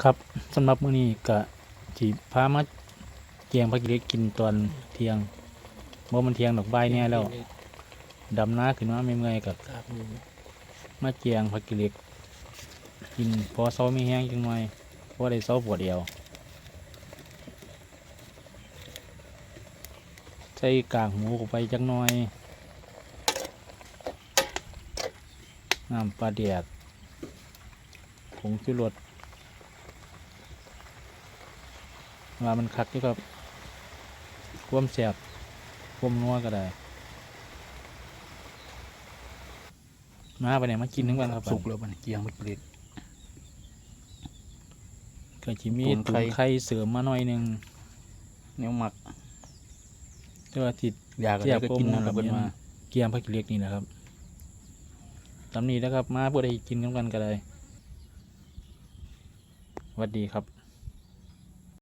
ครับสำหรับมื้อนี้ก็สิพามาเกียงผักกิเล็กกินตอนเที่ยงบ่มันเที่ยงดอกใบเนี่ยแล้วดำน้าขึ้นมาไม่เมื่อยๆกับมาเกียงผักกิเล็กกินพอเซามีแห้งจังหน่อยเพราะได้เซาปวดเดียวใส่กากหมูเข้าไปจักหน่อยน้ำปลาเดียกผงชูรส ว่ามันคักอยู่ครับความแสบความนัวก็ได้มาไปเนี่ยมากินทั้งวันครับสุกแล้วมันเกียงมันเปรี้ยก็จิมีตุ๋นตุ๋นไข่ไข่เสริมมาหน่อยหนึงเนี้ยหมักแต่ว่าติดอยากเสียอะไรบก็กินโปรโมทนะครับเพิ่นแบบนี้มา เกียมผักกิเหล็กนี่แหละครับตำนี้นะครับ มาเพื่อได้กินกันกันก็ได้สวัสดีครับ